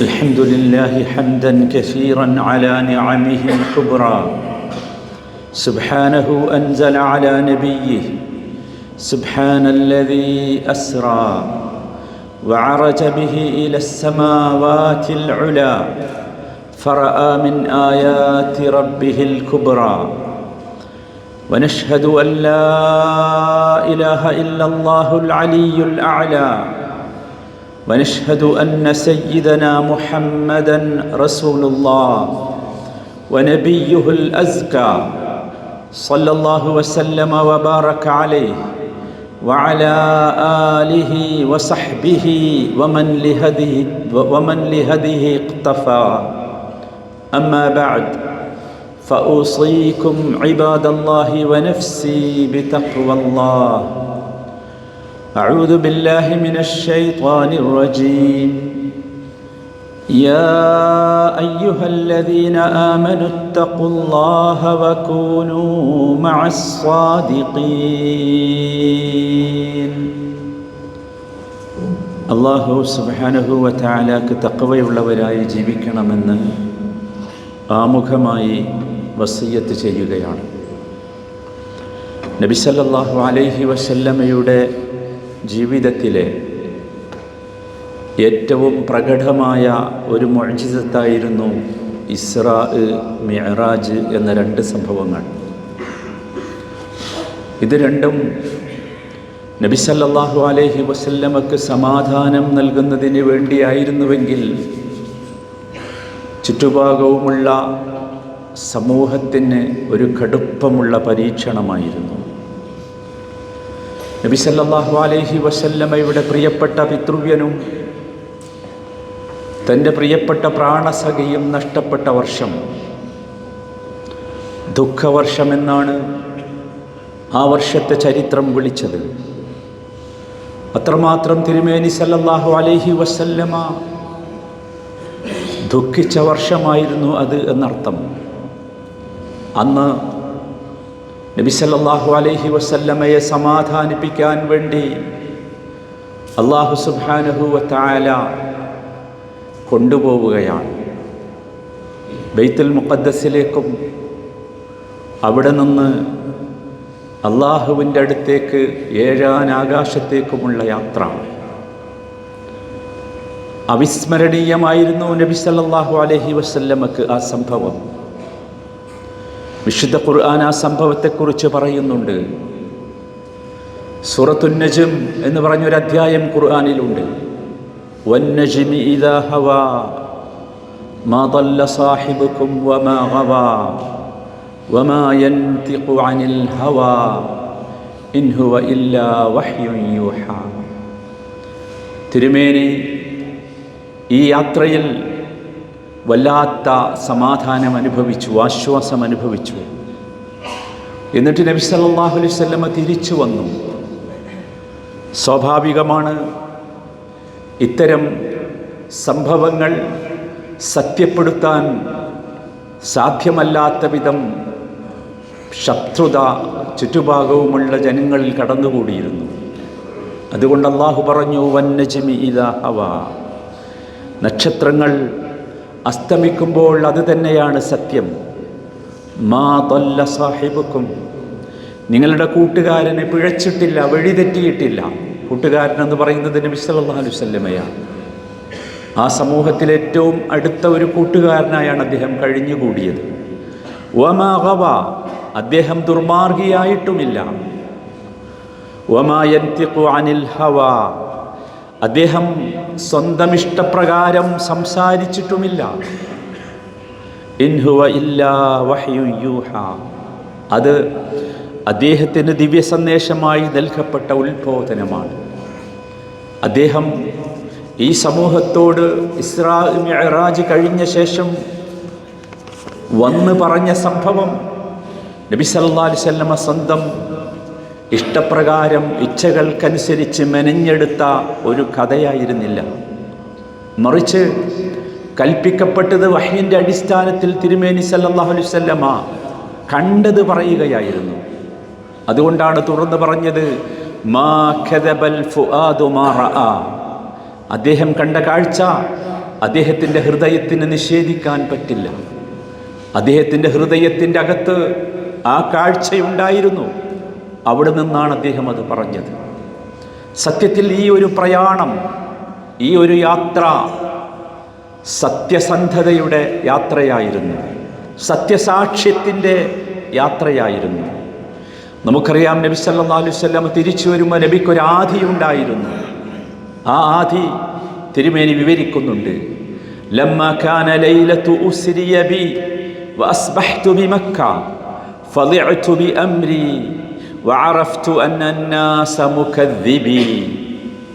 الحمد لله حمدا كثيرا على نعمه الكبرى. سبحانه أنزل على نبيه. سبحان الذي أسرى وعرج به إلى السماوات العلى فرأى من آيات ربه الكبرى. ونشهد أن لا إله إلا الله العلي الأعلى. ونشهد أن سيدنا محمدا رسول الله ونبيه الأزكى صلى الله وسلم وبارك عليه وعلى آله وصحبه ومن لهديه ومن لهديه اقتفى. أما بعد فأوصيكم عباد الله ونفسي بتقوى الله. أعوذ بالله من الشيطان الرجيم يا أيها الذين آمنوا اتقوا الله وكونوا مع الصادقين അള്ളാഹു സുബാനഹുവ താലാക്ക് തക്കവയുള്ളവരായി ജീവിക്കണമെന്ന് ആമുഖമായി വസയ്യത്ത് ചെയ്യുകയാണ് നബിസല്ലാഹു അലൈഹി വസല്ലമയുടെ ജീവിതത്തിലെ ഏറ്റവും പ്രകടമായ ഒരു മൊഴിജിതത്തായിരുന്നു ഇസ്രാ മിഹറാജ് എന്ന രണ്ട് സംഭവങ്ങൾ. ഇത് രണ്ടും നബിസല്ലാഹു അലൈഹി വസല്ലമക്ക് സമാധാനം നൽകുന്നതിന് വേണ്ടിയായിരുന്നുവെങ്കിൽ ചുറ്റുഭാഗവുമുള്ള സമൂഹത്തിന് ഒരു കടുപ്പമുള്ള പരീക്ഷണമായിരുന്നു. നബി സല്ലല്ലാഹു അലൈഹി വസല്ലമ്മയുടെ പ്രിയപ്പെട്ട പിതൃവ്യനും തന്റെ പ്രിയപ്പെട്ട പ്രാണസഖിയും നഷ്ടപ്പെട്ട വർഷം. ദുഃഖവർഷമെന്നാണ് ആ വർഷത്തെ ചരിത്രം വിളിച്ചത്. അത്രമാത്രം തിരുമേനി സല്ലല്ലാഹു അലൈഹി വസല്ലമ ദുഃഖിച്ച വർഷമായിരുന്നു അത് എന്നർത്ഥം. അന്ന് നബി സല്ലല്ലാഹു അലൈഹി വസല്ലമയെ സമാധാനിപ്പിക്കാൻ വേണ്ടി അള്ളാഹു സുബ്ഹാനഹു വതആല കൊണ്ടുപോവുകയാണ്. ബൈത്തുൽ മുഖദ്ദസിലേക്കും അവിടെ നിന്ന് അള്ളാഹുവിന്റെ അടുത്തേക്ക് ഏഴാനാകാശത്തേക്കുമുള്ള യാത്ര. അവിസ്മരണീയമായിരുന്നു നബി സല്ലല്ലാഹു അലഹി വസല്ലമക്ക് ആ സംഭവം. വിശുദ്ധ ഖുർആൻ ആ സംഭവത്തെക്കുറിച്ച് പറയുന്നുണ്ട്. സുറത്തുന്നജും എന്ന് പറഞ്ഞൊരു അധ്യായം ഖുർആാനിലുണ്ട്. തിരുമേനി ഈ യാത്രയിൽ വല്ലാത്ത സമാധാനം അനുഭവിച്ചു ആശ്വാസം അനുഭവിച്ചു എന്നിട്ട് നബി സല്ലാഹു അലൈഹി വസല്ലമ തിരിച്ചു വന്നു. സ്വാഭാവികമാണ് ഇത്തരം സംഭവങ്ങൾ സത്യപ്പെടുത്താൻ സാധ്യമല്ലാത്ത വിധം ശത്രുത ചുറ്റുഭാഗവുമുള്ള ജനങ്ങളിൽ കടന്നുകൂടിയിരുന്നു. അതുകൊണ്ട് അള്ളാഹു പറഞ്ഞു വന്നജമി ഇതാ ഹവ. നക്ഷത്രങ്ങൾ അസ്തമിക്കുമ്പോൾ അത് തന്നെയാണ് സത്യം. മാ തൊല്ല സാഹിബുക്കും. നിങ്ങളുടെ കൂട്ടുകാരനെ പിഴച്ചിട്ടില്ല വഴിതെറ്റിയിട്ടില്ല. കൂട്ടുകാരൻ എന്ന് പറയുന്നത് നബി വസല്ലമയാണ്. ആ സമൂഹത്തിൽ ഏറ്റവും അടുത്ത ഒരു കൂട്ടുകാരനായാണ് അദ്ദേഹം കഴിഞ്ഞുകൂടിയത്. വമാഗവ അദ്ദേഹം ദുർമാർഗിയായിട്ടുമില്ല. വമായന്തിഖു അനിൽ ഹവ അദ്ദേഹം സ്വന്തം ഇഷ്ടപ്രകാരം സംസാരിച്ചിട്ടുമില്ല ഇല്ലാ അത് അദ്ദേഹത്തിന് ദിവ്യ സന്ദേശമായി നൽകപ്പെട്ട ഉത്ബോധനമാണ്. അദ്ദേഹം ഈ സമൂഹത്തോട് ഇസ്രാ മിഅറാജ് കഴിഞ്ഞ ശേഷം വന്ന് പറഞ്ഞ സംഭവം നബി സല്ലാ അലൈഹി വസല്ലമ സ്വന്തം ഇഷ്ടപ്രകാരം ഇച്ഛകൾക്കനുസരിച്ച് മെനഞ്ഞെടുത്ത ഒരു കഥയായിരുന്നില്ല. മറിച്ച് കൽപ്പിക്കപ്പെട്ടത് വഹീന്റെ അടിസ്ഥാനത്തിൽ തിരുമേനി വസല്ലമ കണ്ടത് പറയുകയായിരുന്നു. അതുകൊണ്ടാണ് തുറന്നു പറഞ്ഞത് അദ്ദേഹം കണ്ട കാഴ്ച അദ്ദേഹത്തിന്റെ ഹൃദയത്തിന് നിഷേധിക്കാൻ പറ്റില്ല. അദ്ദേഹത്തിന്റെ ഹൃദയത്തിന്റെ അകത്ത് ആ കാഴ്ചയുണ്ടായിരുന്നു. അവിടെ നിന്നാണ് അദ്ദേഹം അത് പറഞ്ഞത് സത്യത്തിൽ ഈ ഒരു പ്രയാണം ഈ ഒരു യാത്ര സത്യസന്ധതയുടെ യാത്രയായിരുന്നു സത്യസാക്ഷ്യത്തിൻ്റെ യാത്രയായിരുന്നു നമുക്കറിയാം നബി സല്ലല്ലാഹു അലൈഹി വസല്ലം തിരിച്ചു വരുമ്പോൾ നബിക്കൊരു ആധി ഉണ്ടായിരുന്നു ആ ആധി തിരുമേനി വിവരിക്കുന്നുണ്ട് ലമ്മ കാന ലൈലത്തു ഉസ്രിയ ബി وأصبحت بمكة فضعت بأمري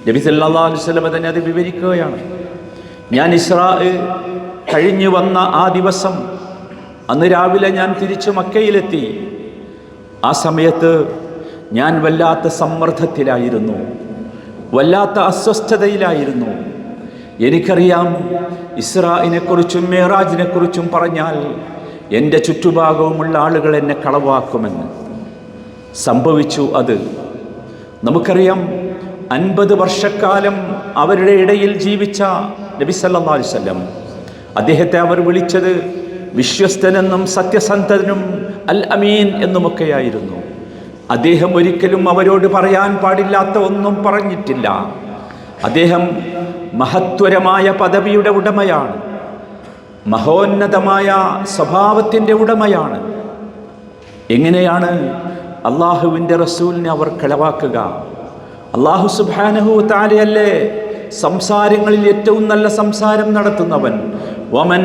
നബി സല്ലല്ലാഹു അലൈഹി വസല്ലം തന്നെ അത് വിവരിക്കുകയാണ്. ഞാൻ ഇസ്രാ കഴിഞ്ഞു വന്ന ആ ദിവസം അന്ന് രാവിലെ ഞാൻ തിരിച്ചു മക്കയിലെത്തി. ആ സമയത്ത് ഞാൻ വല്ലാത്ത സമ്മർദ്ദത്തിലായിരുന്നു. വല്ലാത്ത അസ്വസ്ഥതയിലായിരുന്നു. എനിക്കറിയാം ഇസ്രായിനെക്കുറിച്ചും മേറാജിനെക്കുറിച്ചും പറഞ്ഞാൽ എന്റെ ചുറ്റുഭാഗവുമുള്ള ആളുകൾ എന്നെ കളവാക്കുമെന്ന്. സംഭവിച്ചു അത്. നമുക്കറിയാം അൻപത് വർഷക്കാലം അവരുടെ ഇടയിൽ ജീവിച്ച നബി വസല്ലം. അദ്ദേഹത്തെ അവർ വിളിച്ചത് വിശ്വസ്തനെന്നും സത്യസന്ധനും അൽ അമീൻ എന്നുമൊക്കെയായിരുന്നു. അദ്ദേഹം ഒരിക്കലും അവരോട് പറയാൻ പാടില്ലാത്ത ഒന്നും പറഞ്ഞിട്ടില്ല. അദ്ദേഹം മഹത്വരമായ പദവിയുടെ ഉടമയാണ്. മഹോന്നതമായ സ്വഭാവത്തിന്റെ ഉടമയാണ്. എങ്ങനെയാണ് അള്ളാഹുവിന്റെ റസൂലിനെ അവർ കളവാക്കുക. അള്ളാഹു സുബാനഹു താരയല്ലേ സംസാരങ്ങളിൽ ഏറ്റവും നല്ല സംസാരം നടത്തുന്നവൻ. വമൻ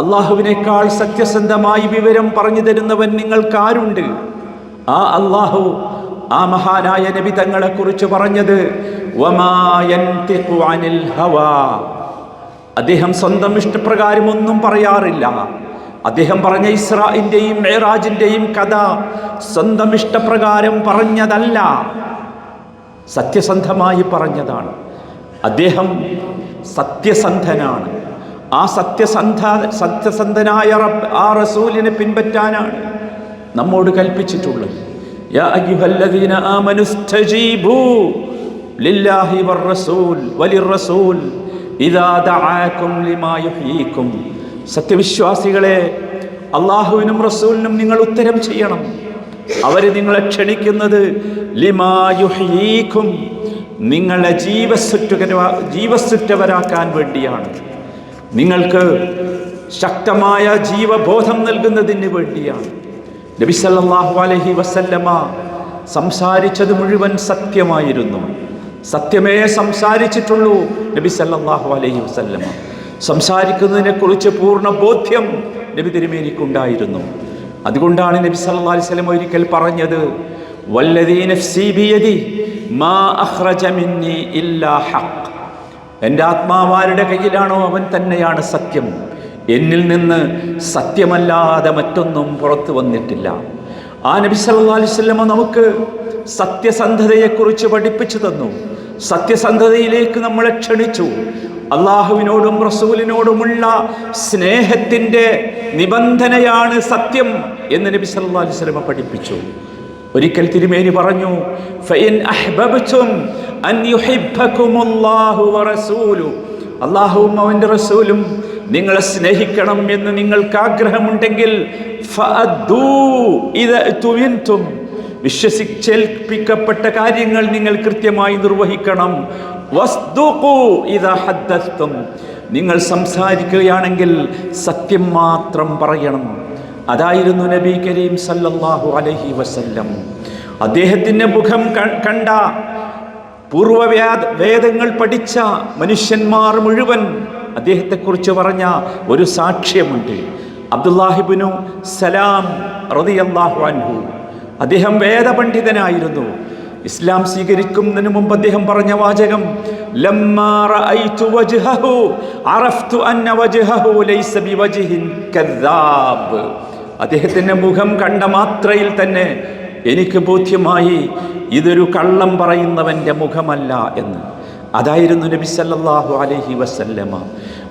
അള്ളാഹുവിനേക്കാൾ സത്യസന്ധമായി വിവരം പറഞ്ഞു തരുന്നവൻ നിങ്ങൾക്കാരുണ്ട്. ആ അള്ളാഹു ആ മഹാനായ നബി തങ്ങളെ കുറിച്ച് പറഞ്ഞത് അദ്ദേഹം സ്വന്തം ഇഷ്ടപ്രകാരം ഒന്നും പറയാറില്ല. അദ്ദേഹം പറഞ്ഞ ഇസ്രായിന്റെയും മേറാജിന്റെയും കഥ സ്വന്തം ഇഷ്ടപ്രകാരം പറഞ്ഞതല്ല. സത്യസന്ധമായി പറഞ്ഞതാണ്. അദ്ദേഹം സത്യസന്ധനാണ്. ആ സത്യസന്ധ സത്യസന്ധനായ റബ്ബ് ആ റസൂലിനെ പിൻപറ്റാനാണ് നമ്മോട് കൽപ്പിച്ചിട്ടുള്ളത്. യാ വർ റസൂൽ ലില്ലാഹി വലിർറസൂൽ ഇദാ ദആക്കും ലിമാ യുഹ്യീക്കും സത്യവിശ്വാസികളെ അള്ളാഹുവിനും റസൂലിനും നിങ്ങൾ ഉത്തരം ചെയ്യണം. അവർ നിങ്ങളെ ക്ഷണിക്കുന്നത് ലിമാ യുഹ്യീക്കും നിങ്ങളെ ജീവസുറ്റ ജീവസുറ്റവരാക്കാൻ വേണ്ടിയാണ്. നിങ്ങൾക്ക് ശക്തമായ ജീവബോധം നൽകുന്നതിന് വേണ്ടിയാണ്. നബി സല്ലല്ലാഹു അലൈഹി വസല്ലമ സംസാരിച്ചത് മുഴുവൻ സത്യമായിരുന്നു. സത്യമേ സംസാരിച്ചിട്ടുള്ളൂ നബി സല്ലല്ലാഹു അലൈഹി വസല്ലമ. സംസാരിക്കുന്നതിനെക്കുറിച്ച് പൂർണ ബോധ്യം നബി തിരുമേനിക്കുണ്ടായിരുന്നു. അതുകൊണ്ടാണ് നബി സല്ലല്ലാഹു അലൈഹി വസല്ലം ഒരിക്കൽ പറഞ്ഞത് എന്റെ ആത്മാവാരുടെ കയ്യിലാണോ അവൻ തന്നെയാണ് സത്യം. എന്നിൽ നിന്ന് സത്യമല്ലാതെ മറ്റൊന്നും പുറത്തു വന്നിട്ടില്ല. ആ നബി സല്ലല്ലാഹു അലൈഹി വസല്ലം നമുക്ക് സത്യസന്ധതയെക്കുറിച്ച് പഠിപ്പിച്ചു തന്നു. സത്യസന്ധതയിലേക്ക് നമ്മളെ ക്ഷണിച്ചു. അള്ളാഹുവിനോടും റസൂലിനോടുമുള്ള സ്നേഹത്തിന്റെ നിബന്ധനയാണ് സത്യം എന്ന് നബി സല്ലല്ലാഹു അലൈഹി വസല്ലമ പഠിപ്പിച്ചു. ഒരിക്കൽ തിരുമേനി പറഞ്ഞു അള്ളാഹുവും അവന്റെ റസൂലും നിങ്ങളെ സ്നേഹിക്കണം എന്ന് നിങ്ങൾക്ക് ആഗ്രഹമുണ്ടെങ്കിൽ വിശ്വസിച്ചേൽപ്പിക്കപ്പെട്ട കാര്യങ്ങൾ നിങ്ങൾ കൃത്യമായി നിർവഹിക്കണം. നിങ്ങൾ സംസാരിക്കുകയാണെങ്കിൽ സത്യം മാത്രം പറയണം. അതായിരുന്നു നബി കരീം സല്ലല്ലാഹു അലഹി വസല്ലം. അദ്ദേഹത്തിന്റെ മുഖം കണ്ട പൂർവവേദ വേദങ്ങൾ പഠിച്ച മനുഷ്യന്മാർ മുഴുവൻ അദ്ദേഹത്തെക്കുറിച്ച് പറഞ്ഞ ഒരു സാക്ഷ്യമുണ്ട്. അബ്ദുല്ലാഹിബിനു സലാം റളിയല്ലാഹു അൻഹു. അദ്ദേഹം വേദപണ്ഡിതനായിരുന്നു. ഇസ്ലാം സ്വീകരിക്കുന്നതിന് മുമ്പ് അദ്ദേഹം പറഞ്ഞ വാചകം അദ്ദേഹത്തിന്റെ മുഖം കണ്ട മാത്രയിൽ തന്നെ എനിക്ക് ബോധ്യമായി ഇതൊരു കള്ളം പറയുന്നവന്റെ മുഖമല്ല എന്ന്. അതായിരുന്നു നബി സല്ലല്ലാഹു അലൈഹി വസല്ലമ.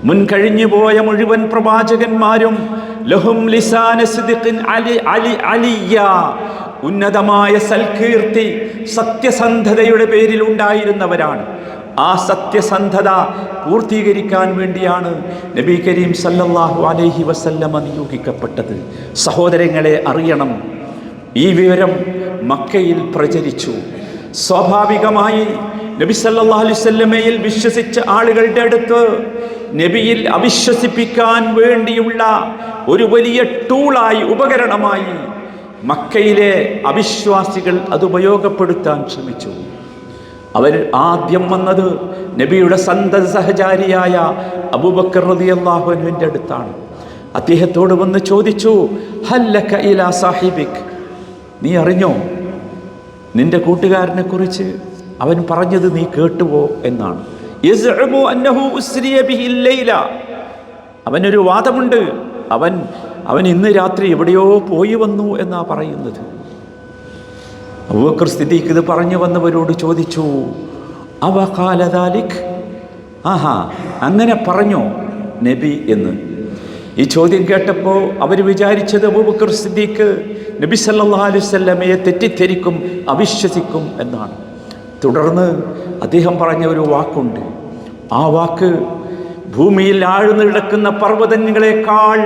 മുൻ കഴിഞ്ഞു പോയ മുഴുവൻ പ്രവാചകന്മാരും ലഹും ലിസാന സിദിഖിൻ അലി അലി അലിയ ഉന്നതമായ സൽകീർത്തി സത്യസന്ധതയുടെ പേരിൽ ഉണ്ടായിരുന്നവരാണ്. ആ സത്യസന്ധത പൂർത്തീകരിക്കാൻ വേണ്ടിയാണ് നബി കരീം സല്ലല്ലാഹു അലൈഹി വസല്ലമ നിയോഗിക്കപ്പെട്ടത്. സഹോദരങ്ങളെ അറിയണം. ഈ വിവരം മക്കയിൽ പ്രചരിച്ചു. സ്വാഭാവികമായി നബി സല്ലല്ലാഹു അലൈഹി വസല്ലമയിൽ വിശ്വസിച്ച ആളുകളുടെ അടുത്ത് നബിയിൽ അവിശ്വസിപ്പിക്കാൻ വേണ്ടിയുള്ള ഒരു വലിയ ടൂളായി ഉപകരണമായി മക്കയിലെ അവിശ്വാസികൾ അത് ഉപയോഗപ്പെടുത്താൻ ശ്രമിച്ചു. അവർ ആദ്യം വന്നത് നബിയുടെ സന്ത സഹചാരിയായ അബൂബക്കർ അള്ളാഹുവിന്റെ അടുത്താണ്. അദ്ദേഹത്തോട് വന്ന് ചോദിച്ചു ഹല്ലക ഇലാ സാഹിബിക്? നീ അറിഞ്ഞോ? നിന്റെ കൂട്ടുകാരനെ കുറിച്ച് അവൻ പറഞ്ഞത് നീ കേട്ടുവോ? എന്നാണ്. അവനൊരു വാദമുണ്ട്. അവൻ അവൻ ഇന്ന് രാത്രി എവിടെയോ പോയി വന്നു എന്നാ പറയുന്നത്. അബൂബക്കർ സ്ഥിതിക്ക് ഇത് പറഞ്ഞു വന്നവരോട് ചോദിച്ചു അവ കാലതാലിഖ് ആഹാ അങ്ങനെ പറഞ്ഞോ നബി എന്ന്. ഈ ചോദ്യം കേട്ടപ്പോൾ അവർ വിചാരിച്ചത് അബൂബക്കർ സിദ്ദീഖ് നബി സല്ലല്ലാഹു അലൈഹി വസല്ലമയെ തെറ്റിദ്ധരിക്കും അവിശ്വസിക്കും എന്നാണ്. തുടർന്ന് അദ്ദേഹം പറഞ്ഞ ഒരു വാക്കുണ്ട്. ആ വാക്ക് ഭൂമിയിൽ ആഴ്ന്നു കിടക്കുന്ന പർവതങ്ങളെക്കാൾ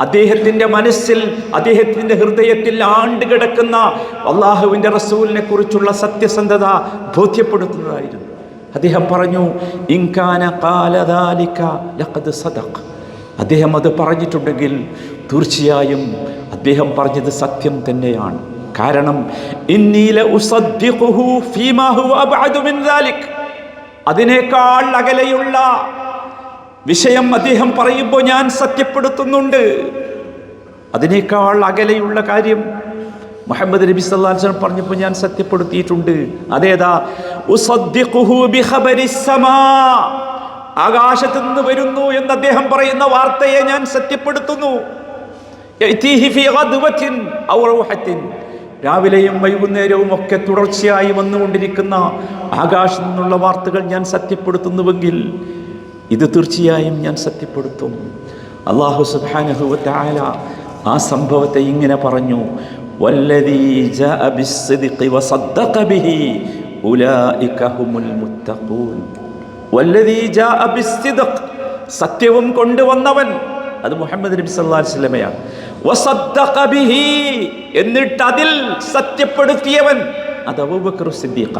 അദ്ദേഹത്തിന്റെ മനസ്സിൽ അദ്ദേഹത്തിന്റെ ഹൃദയത്തിൽ ആണ്ട് കിടക്കുന്ന അള്ളാഹുവിന്റെ റസൂലിനെ കുറിച്ചുള്ള സത്യസന്ധത ബോധ്യപ്പെടുത്തുന്നതായിരുന്നു. അദ്ദേഹം പറഞ്ഞു ഇൻകാന കാലദാലിക ലഖദ് സദഖ്. അദ്ദേഹം അത് പറഞ്ഞിട്ടുണ്ടെങ്കിൽ തീർച്ചയായും അദ്ദേഹം പറഞ്ഞത് സത്യം തന്നെയാണ്. കാരണം അതിനേക്കാൾ അകലെയുള്ള വിഷയം അദ്ദേഹം പറയുമ്പോൾ ഞാൻ സത്യപ്പെടുത്തുന്നുണ്ട്. അതിനേക്കാൾ അകലെയുള്ള കാര്യം മുഹമ്മദ് നബി വസല്ലം പറഞ്ഞപ്പോൾ ഞാൻ സത്യപ്പെടുത്തിയിട്ടുണ്ട്. അതേതാ? ആകാശത്ത് നിന്ന് വരുന്നു എന്ന് അദ്ദേഹം പറയുന്ന വാർത്തയെ ഞാൻ സത്യപ്പെടുത്തുന്നു. രാവിലെയും വൈകുന്നേരവും ഒക്കെ തുടർച്ചയായി വന്നുകൊണ്ടിരിക്കുന്ന ആകാശത്തു നിന്നുള്ള വാർത്തകൾ ഞാൻ സത്യപ്പെടുത്തുന്നുവെങ്കിൽ ഇത് തീർച്ചയായും ഞാൻ സത്യപ്പെടുത്തും. അള്ളാഹു സുബ്ഹാനഹു വതആല ആ സംഭവത്തെ ഇങ്ങനെ പറഞ്ഞു. സത്യവും കൊണ്ടുവന്നവൻ. അത് മുഹമ്മദ് നബി സല്ലാസ്ലമയാണ് എന്നിട്ട് അതിൽ സത്യപ്പെടുത്തിയവൻ അത് അബൂബക്കർ സിദ്ദീഖ.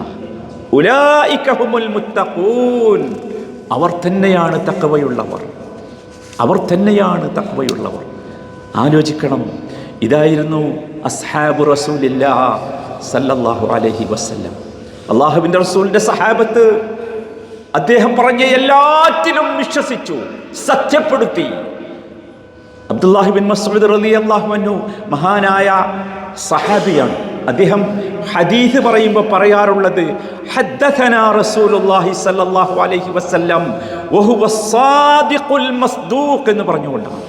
ഉലായിക്കഹുമുൽ ഹുമുൽ മുത്തഖൂൻ. അവർ തന്നെയാണ് തക്കവയുള്ളവർ അവർ തന്നെയാണ് തക്കവയുള്ളവർ ആലോചിക്കണം ഇതായിരുന്നു അസ്ഹാബു റസൂലില്ല സല്ലല്ലാഹു അലഹി വസ്ല്ലം. അള്ളാഹുവിന്റെ റസൂലിന്റെ സഹാബത്ത് അദ്ദേഹം പറഞ്ഞ എല്ലാറ്റിലും വിശ്വസിച്ചു സത്യപ്പെടുത്തി. അബ്ദുല്ലാഹിബിൻ മസൂദ് റലി അള്ളാഹുവന്നു മഹാനായ സഹാബിയാണ്. അദ്ദേഹം ഹദീസ് പറയുമ്പോൾ പറയാറുള്ളത് ഹദ്ദഥന റസൂലുള്ളാഹി സല്ലല്ലാഹു അലൈഹി വസല്ലം വഹുവ സാദിഖുൽ മസ്ദൂഖ് എന്ന് പറഞ്ഞുകൊണ്ടാണ്.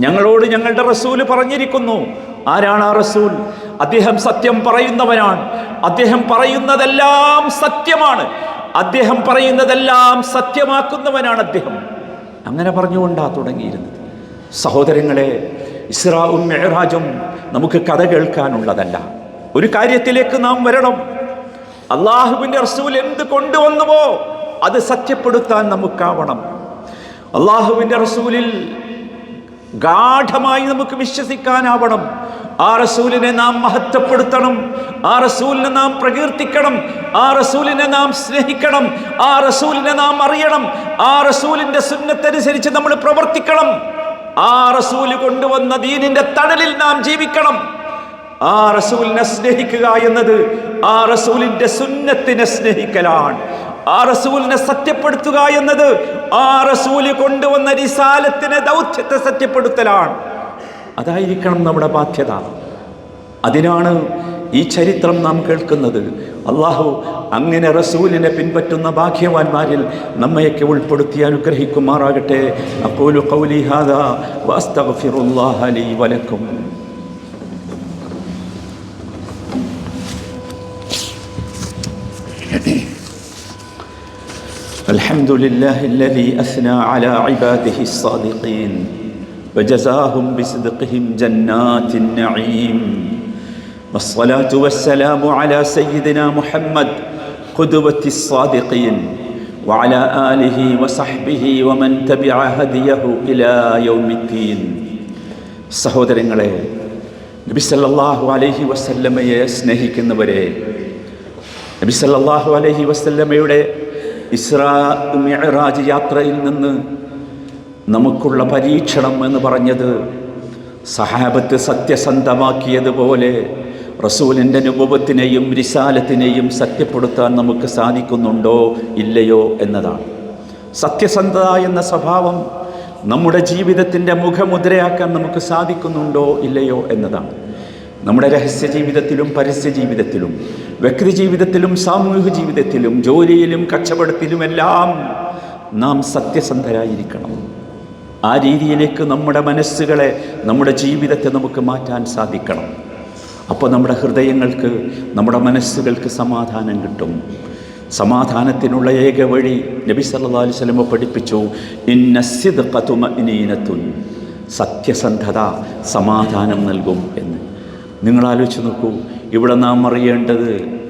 ഞങ്ങളോട് ഞങ്ങളുടെ റസൂൽ പറഞ്ഞിരിക്കുന്നു ആരാണ് ആ റസൂൽ? അദ്ദേഹം സത്യം പറയുന്നവനാണ്. അദ്ദേഹം പറയുന്നതെല്ലാം സത്യമാണ്. അദ്ദേഹം പറയുന്നതെല്ലാം സത്യമാക്കുന്നവനാണ് അദ്ദേഹം. അങ്ങനെ പറഞ്ഞുകൊണ്ടാണ് തുടങ്ങിയിരുന്നത്. സഹോദരങ്ങളെ ഇസ്രാവും മെഹറാജും നമുക്ക് കഥ കേൾക്കാനുള്ളതല്ല. ഒരു കാര്യത്തിലേക്ക് നാം വരണം. അള്ളാഹുവിന്റെ റസൂൽ എന്ത് കൊണ്ടുവന്നുവോ അത് സത്യപ്പെടുത്താൻ നമുക്കാവണം. അള്ളാഹുവിന്റെ റസൂലിൽ ഗാഠമായി നമുക്ക് വിശ്വസിക്കാനാവണം. ആ റസൂലിനെ നാം മഹത്വപ്പെടുത്തണം. ആ റസൂലിനെ നാം പ്രകീർത്തിക്കണം. ആ റസൂലിനെ നാം സ്നേഹിക്കണം. ആ റസൂലിനെ നാം അറിയണം. ആ റസൂലിന്റെ സുന്നത്തനുസരിച്ച് നമ്മൾ പ്രവർത്തിക്കണം. ആ റസൂൽ കൊണ്ടുവന്ന ദീനിന്റെ തണലിൽ നാം ജീവിക്കണം. ആ റസൂലിനെ സ്നേഹിക്കുക എന്നത് ആ റസൂലിന്റെ സുന്നത്തിനെ സ്നേഹിക്കലാണ്. ആ റസൂലിനെ സത്യപ്പെടുത്തുക എന്നത് ആ റസൂൽ കൊണ്ടുവന്ന റിസാലത്തിനെ ദൗത്യത്തെ സത്യപ്പെടുത്തലാണ്. അതായിരിക്കണം നമ്മുടെ ബാധ്യത. അതിനാണ് ഈ ചരിത്രം നാം കേൾക്കുന്നത്. അള്ളാഹു അങ്ങനെ റസൂലിനെ പിൻപറ്റുന്ന ഭാഗ്യവാന്മാരിൽ നമ്മയൊക്കെ ഉൾപ്പെടുത്തി അനുഗ്രഹിക്കുമാറാകട്ടെ. അപ്പോലു കൗലി ഹാദ വസ്തഗ്ഫിറുല്ലാഹ വലക്കും. الحمد لله الذي أثنى على عباده الصادقين وجزاهم بصدقهم جنات النعيم والصلاة والسلام على سيدنا محمد قدوة الصادقين وعلى آله وصحبه ومن تبع هديه إلى يوم الدين സഹോദരങ്ങളെ നബി സല്ലല്ലാഹു അലൈഹി വസല്ലമയെ സ്നേഹിക്കുന്നവരെ നബി സല്ലല്ലാഹു അലൈഹി വസല്ലമയുടെ ഇസ്രാ മിഅറാജ് യാത്രയിൽ നിന്ന് നമുക്കുള്ള പരീക്ഷണം എന്ന് പറഞ്ഞത് സഹാബത്ത് സത്യസന്ധമാക്കിയതുപോലെ റസൂലിന്റെ അനുഭവത്തിനെയും റിസാലത്തിനെയും സത്യപ്പെടുത്താൻ നമുക്ക് സാധിക്കുന്നുണ്ടോ ഇല്ലയോ എന്നതാണ്. സത്യസന്ധത എന്ന സ്വഭാവം നമ്മുടെ ജീവിതത്തിന്റെ മുഖമുദ്രയാക്കാൻ നമുക്ക് സാധിക്കുന്നുണ്ടോ ഇല്ലയോ എന്നതാണ്. നമ്മുടെ രഹസ്യ ജീവിതത്തിലും പരസ്യ ജീവിതത്തിലും വ്യക്തി ജീവിതത്തിലും സാമൂഹിക ജീവിതത്തിലും ജോലിയിലും കച്ചവടത്തിലുമെല്ലാം നാം സത്യസന്ധരായിരിക്കണം. ആ രീതിയിലേക്ക് നമ്മുടെ മനസ്സുകളെ നമ്മുടെ ജീവിതത്തെ നമുക്ക് മാറ്റാൻ സാധിക്കണം. അപ്പോൾ നമ്മുടെ ഹൃദയങ്ങൾക്ക് നമ്മുടെ മനസ്സുകൾക്ക് സമാധാനം കിട്ടും. സമാധാനത്തിനുള്ള ഏക വഴി നബി സല്ലല്ലാഹു അലൈഹി വസല്ലം പഠിപ്പിച്ചു ഇന്നസിദ് സത്യസന്ധത സമാധാനം നൽകും എന്ന്. നിങ്ങൾ ആലോചിച്ച് നോക്കൂ. ഇവിടെ നാം അറിയേണ്ടത്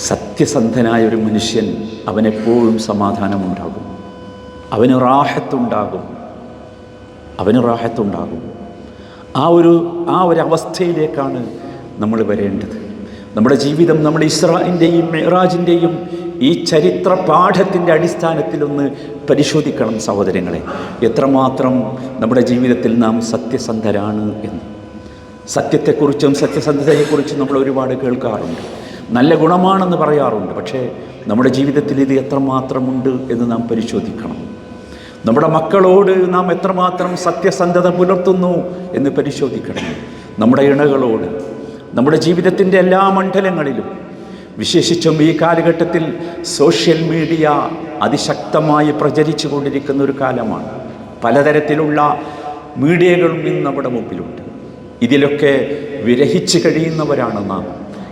സത്യസന്ധനായ ഒരു മനുഷ്യൻ അവനെപ്പോഴും സമാധാനമുണ്ടാകും. അവന് റാഹത്തുണ്ടാകും. അവന് റാഹത്തുണ്ടാകും. ആ ഒരു ആ ഒരു അവസ്ഥയിലേക്കാണ് നമ്മൾ വരേണ്ടത്. നമ്മുടെ ജീവിതം നമ്മുടെ ഇസ്രായിന്റെയും മെഹറാജിന്റെയും ഈ ചരിത്ര പാഠത്തിന്റെ അടിസ്ഥാനത്തിലൊന്ന് പരിശോധിക്കണം സഹോദരങ്ങളെ. എത്രമാത്രം നമ്മുടെ ജീവിതത്തിൽ നാം സത്യസന്ധരാണ് എന്ന്. സത്യത്തെക്കുറിച്ചും സത്യസന്ധതയെക്കുറിച്ചും നമ്മൾ ഒരുപാട് കേൾക്കാറുണ്ട്. നല്ല ഗുണമാണെന്ന് പറയാറുണ്ട്. പക്ഷേ നമ്മുടെ ജീവിതത്തിൽ ഇത് എത്രമാത്രമുണ്ട് എന്ന് നാം പരിശോധിക്കണം. നമ്മുടെ മക്കളോട് നാം എത്രമാത്രം സത്യസന്ധത പുലർത്തുന്നു എന്ന് പരിശോധിക്കണം. നമ്മുടെ ഇണകളോട് നമ്മുടെ ജീവിതത്തിന്റെ എല്ലാ മണ്ഡലങ്ങളിലും വിശേഷിച്ചും ഈ കാലഘട്ടത്തിൽ സോഷ്യൽ മീഡിയ അതിശക്തമായി പ്രചരിച്ചു കൊണ്ടിരിക്കുന്ന ഒരു കാലമാണ്. പലതരത്തിലുള്ള മീഡിയകളും ഇന്ന് നമ്മുടെ മുമ്പിലുണ്ട്. ഇതിലൊക്കെ വിരഹിച്ച് കഴിയുന്നവരാണ് നാം.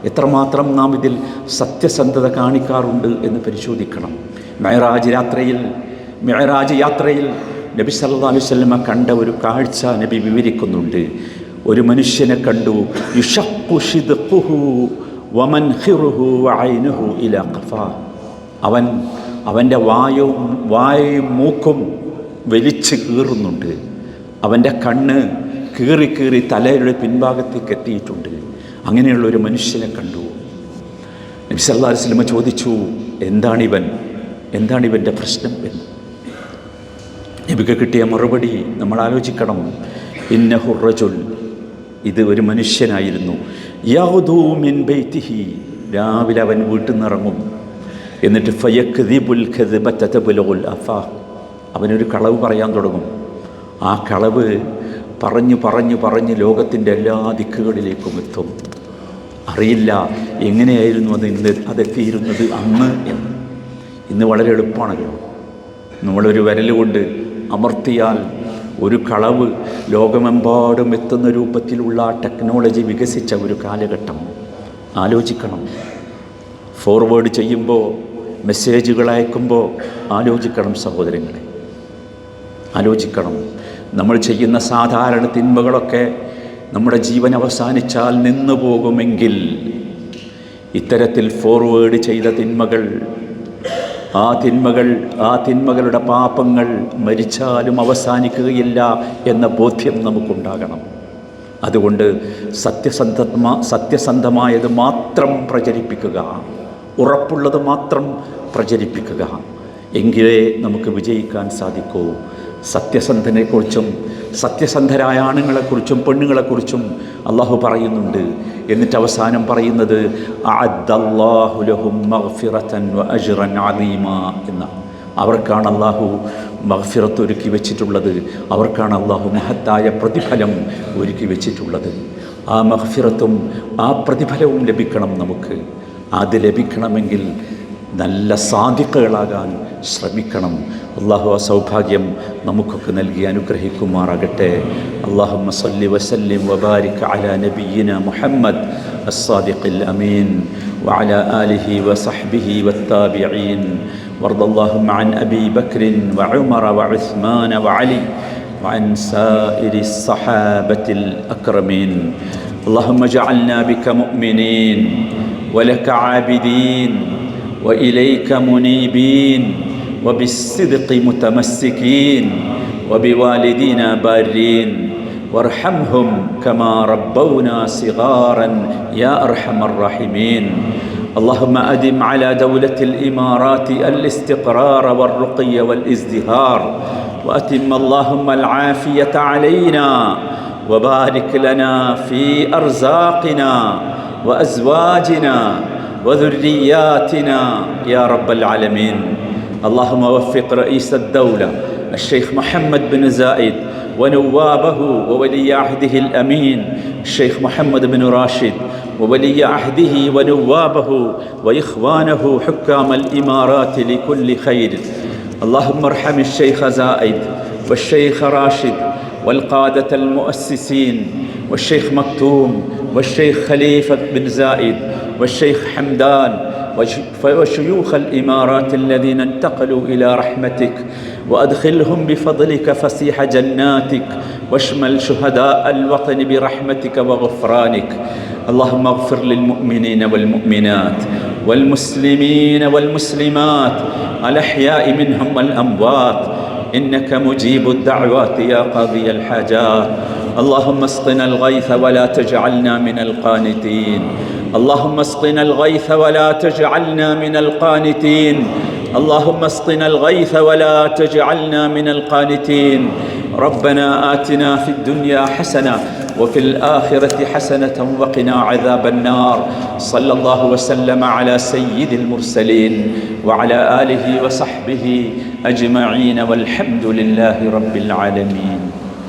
എത്രമാത്രം നാം ഇതിൽ സത്യസന്ധത കാണിക്കാറുണ്ട് എന്ന് പരിശോധിക്കണം. മെഹറാജ് രാത്രിയിൽ മെഹറാജ് യാത്രയിൽ നബി സല്ലാ സ്വലമ കണ്ട ഒരു കാഴ്ച നബി വിവരിക്കുന്നുണ്ട്. ഒരു മനുഷ്യനെ കണ്ടു അവൻ അവന്റെ വായും വായും മൂക്കും വലിച്ചു കീറുന്നുണ്ട്. അവന്റെ കണ്ണ് കീറി കീറി തലയുടെ പിൻഭാഗത്തേക്ക് എത്തിയിട്ടുണ്ട് അങ്ങനെയുള്ള ഒരു മനുഷ്യനെ കണ്ടു. നബി സല്ലാ സ്വലമ ചോദിച്ചു എന്താണിവൻ? എന്താണിവന്റെ പ്രശ്നം എന്ന്? നബിക്ക് കിട്ടിയ മറുപടി നമ്മൾ ആലോചിക്കണം. ഇന്ന ഹുറജുൽ ഇത് ഒരു മനുഷ്യനായിരുന്നു. യാഹുദൂ മിൻ ബൈത്തിഹി. രാവിലെ അവൻ വീട്ടിൽ നിന്നിറങ്ങും എന്നിട്ട് ഫയക്ക് ദിബുൽ ഖദ് ഖദ്ബത്തബുലുൽ അഫാ അവനൊരു കളവ് പറയാൻ തുടങ്ങും. ആ കളവ് പറഞ്ഞു പറഞ്ഞു പറഞ്ഞ് ലോകത്തിന്റെ എല്ലാ ദിക്കുകളിലേക്കും എത്തും. അറിയില്ല എങ്ങനെയായിരുന്നു അത് ഇന്ന് അതെത്തിയിരുന്നത് അന്ന് എന്ന്. ഇന്ന് വളരെ എളുപ്പമാണല്ലോ. നമ്മളൊരു വിരൽ കൊണ്ട് അമർത്തിയാൽ ഒരു കളവ് ലോകമെമ്പാടും എത്തുന്ന രൂപത്തിലുള്ള ടെക്നോളജി വികസിച്ച ഒരു കാലഘട്ടം. ആലോചിക്കണം. ഫോർവേഡ് ചെയ്യുമ്പോൾ മെസ്സേജുകൾ അയക്കുമ്പോൾ ആലോചിക്കണം സഹോദരങ്ങളെ. ആലോചിക്കണം. നമ്മൾ ചെയ്യുന്ന സാധാരണ തിന്മകളൊക്കെ നമ്മുടെ ജീവൻ അവസാനിച്ചാൽ നിന്നു പോകുമെങ്കിൽ ഇത്തരത്തിൽ ഫോർവേഡ് ചെയ്ത തിന്മകൾ ആ തിന്മകൾ ആ തിന്മകളുടെ പാപങ്ങൾ മരിച്ചാലും അവസാനിക്കുകയില്ല എന്ന ബോധ്യം നമുക്കുണ്ടാകണം. അതുകൊണ്ട് സത്യസന്ധമ സത്യസന്ധമായത് മാത്രം പ്രചരിപ്പിക്കുക ഉറപ്പുള്ളത് മാത്രം പ്രചരിപ്പിക്കുക. എങ്കിലേ നമുക്ക് വിജയിക്കാൻ സാധിക്കൂ. സത്യസന്ധനെക്കുറിച്ചും സത്യസന്ധരായ ആണുങ്ങളെക്കുറിച്ചും പെണ്ണുങ്ങളെക്കുറിച്ചും അള്ളാഹു പറയുന്നുണ്ട്. എന്നിട്ട് അവസാനം പറയുന്നത് എന്ന. അവർക്കാണ് അള്ളാഹു മഹഫിറത്ത് ഒരുക്കി വെച്ചിട്ടുള്ളത്. അവർക്കാണ് അള്ളാഹു മഹത്തായ പ്രതിഫലം ഒരുക്കി വെച്ചിട്ടുള്ളത്. ആ മഹഫിറത്തും ആ പ്രതിഫലവും ലഭിക്കണം നമുക്ക്. അത് ലഭിക്കണമെങ്കിൽ നല്ല സാധിക്കകളാകാൻ ശ്രമിക്കണം അള്ളാഹു ആ സൗഭാഗ്യം നമുക്കൊക്കെ നൽകി അനുഗ്രഹിക്കുമാറാകട്ടെ അള്ളാഹു സല്ലി വസല്ലിം വബാരിക് അല നബിയിന മുഹമ്മദ് الصادق الأمين وعلى آله وصحبه والتابعين وارض اللهم عن أبي بكر وعمر وعثمان وعلي وعن سائر الصحابة الأكرمين اللهم اجعلنا بك مؤمنين ولك عابدين واليك منيبين وبالصدق متمسكين وبوالدينا بارين وارحمهم كما ربونا صغارا يا أرحم الراحمين. اللهم أدم على دولة الإمارات الاستقرار والرقي والازدهار وأتم اللهم العافية علينا وبارك لنا في أرزاقنا وأزواجنا وذرياتنا يا رب العالمين. اللهم وفق رئيس الدولة الشيخ محمد بن زايد ونوابه وولي عهده الأمين الشيخ محمد بن راشد وولي عهده ونوابه وإخوانه حكام الإمارات لكل خير. اللهم ارحم الشيخ زايد والشيخ راشد والقادة المؤسسين والشيخ مكتوم والشيخ خليفة بن زايد والشيخ حمدان وشيوخ الإمارات الذين انتقلوا إلى رحمتك وأدخلهم بفضلك فسيح جناتك واشمل شهداء الوطن برحمتك وغفرانك. اللهم اغفر للمؤمنين والمؤمنات والمسلمين والمسلمات الأحياء منهم والأموات إنك مجيب الدعوات يا قاضي الحاجات. اللهم اسقنا الغيث ولا تجعلنا من القانتين. اللهم اسقنا الغيث ولا تجعلنا من القانتين. اللهم اسقنا الغيث ولا تجعلنا من القانتين. ربنا آتنا في الدنيا حسنة وفي الآخرة حسنة وقنا عذاب النار. صلى الله وسلم على سيد المرسلين وعلى آله وصحبه أجمعين والحمد لله رب العالمين.